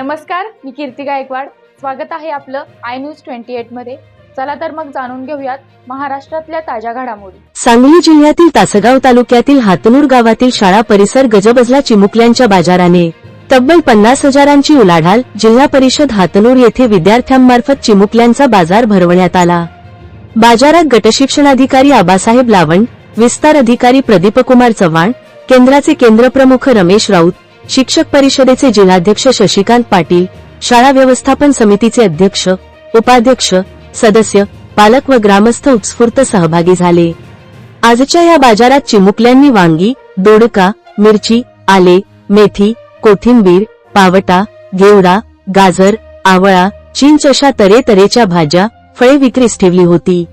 नमस्कार मी कीर्ती गायकवाड. स्वागत आहे आपलं आय न्यूज ट्वेंटी एटमध्ये. चला तर मग जाणून घेऊयात महाराष्ट्रातल्या ताज्या घडामोडी. सांगली जिल्ह्यातील तासगाव तालुक्यातील हातनूर गावातील शाळा परिसर गजबजला चिमुकल्यांच्या बाजाराने. तब्बल पन्नास हजारांची उलाढाल जिल्हा परिषद हातनूर येथे विद्यार्थ्यांमार्फत चिमुकल्यांचा बाजार भरवण्यात आला. बाजारात गटशिक्षणाधिकारी आबासाहेब लावण विस्तार अधिकारी प्रदीपकुमार चव्हाण केंद्राचे केंद्रप्रमुख रमेश राऊत शिक्षक परिषदेचे जिल्हाध्यक्ष शशिकांत पाटील शाळा व्यवस्थापन समितीचे अध्यक्ष उपाध्यक्ष सदस्य पालक व ग्रामस्थ उत्स्फूर्त सहभागी झाले. आजच्या या बाजारात चिमुकल्यांनी वांगी दोडका मिरची आले मेथी कोथिंबीर पावटा गेवडा गाजर आवळा चिंच अशा तऱ्हेतऱ्हेच्या भाज्या फळे विक्रीस ठेवली होती.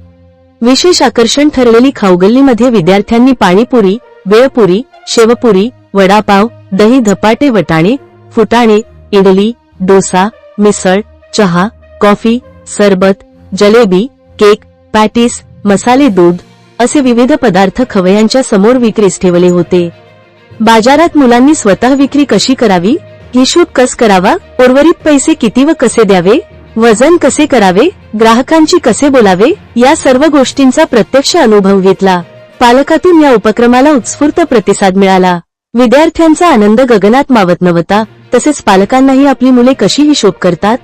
विशेष आकर्षण ठरलेली खाऊगल्लीमध्ये विद्यार्थ्यांनी पाणीपुरी बेळपुरी शेवपुरी वडापाव दही धपाटे वटाणे फुटाणे इडली डोसा मिसळ चहा कॉफी सरबत जलेबी केक पॅटीस मसाले दूध असे विविध पदार्थ खवयांच्या समोर विक्रीस ठेवले होते. बाजारात मुलांनी स्वतः विक्री कशी करावी? हिशोब कस करावा? उर्वरित पैसे किती व कसे द्यावे? वजन कसे करावे? ग्राहकांची कसे बोलावे? या सर्व गोष्टींचा प्रत्यक्ष अनुभव घेतला. पालकातून या उपक्रमाला उत्स्फूर्त प्रतिसाद मिळाला. विद्यार्थ्यांचा आनंद गगनात मावत नव्हता तसेच पालकांनाही आपली मुले कशी हिशोब करतात?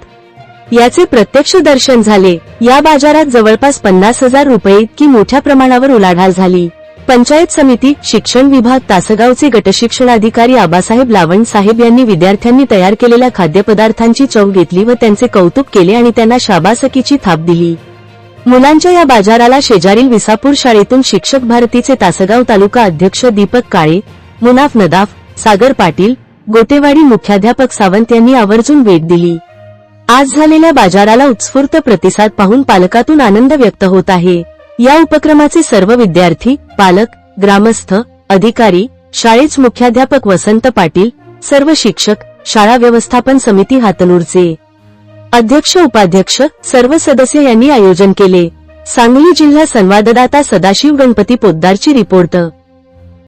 याचे प्रत्यक्ष दर्शन झाले. या बाजारात जवळपास पन्नास हजार रुपये इतकी मोठ्या प्रमाणावर उलाढाल झाली. पंचायत समिती शिक्षण विभाग तासगावचे गटशिक्षण अधिकारी आबासाहेब लावण साहेब यांनी विद्यार्थ्यांनी तयार केलेल्या खाद्यपदार्थांची चव घेतली व त्यांचे कौतुक केले आणि त्यांना शाबासकीची थाप दिली. मुलांच्या या बाजाराला शेजारील विसापूर शाळेतून शिक्षक भारतीचे तासगाव तालुका अध्यक्ष दीपक काळे मुनाफ नदाफ सागर पाटील गोटेवाडी मुख्याध्यापक सावंत यांनी आवर्जून भेट दिली. आज झालेल्या बाजाराला उत्स्फूर्त प्रतिसाद पाहून पालकातून आनंद व्यक्त होत आहे. या उपक्रमाचे सर्व विद्यार्थी पालक ग्रामस्थ अधिकारी शाळेच मुख्याध्यापक वसंत पाटील सर्व शिक्षक शाळा व्यवस्थापन समिती हातनूरचे. अध्यक्ष उपाध्यक्ष सर्व सदस्य यांनी आयोजन केले. सांगली जिल्हा संवाददाता सदाशिव गणपती पोद्दारची रिपोर्ट.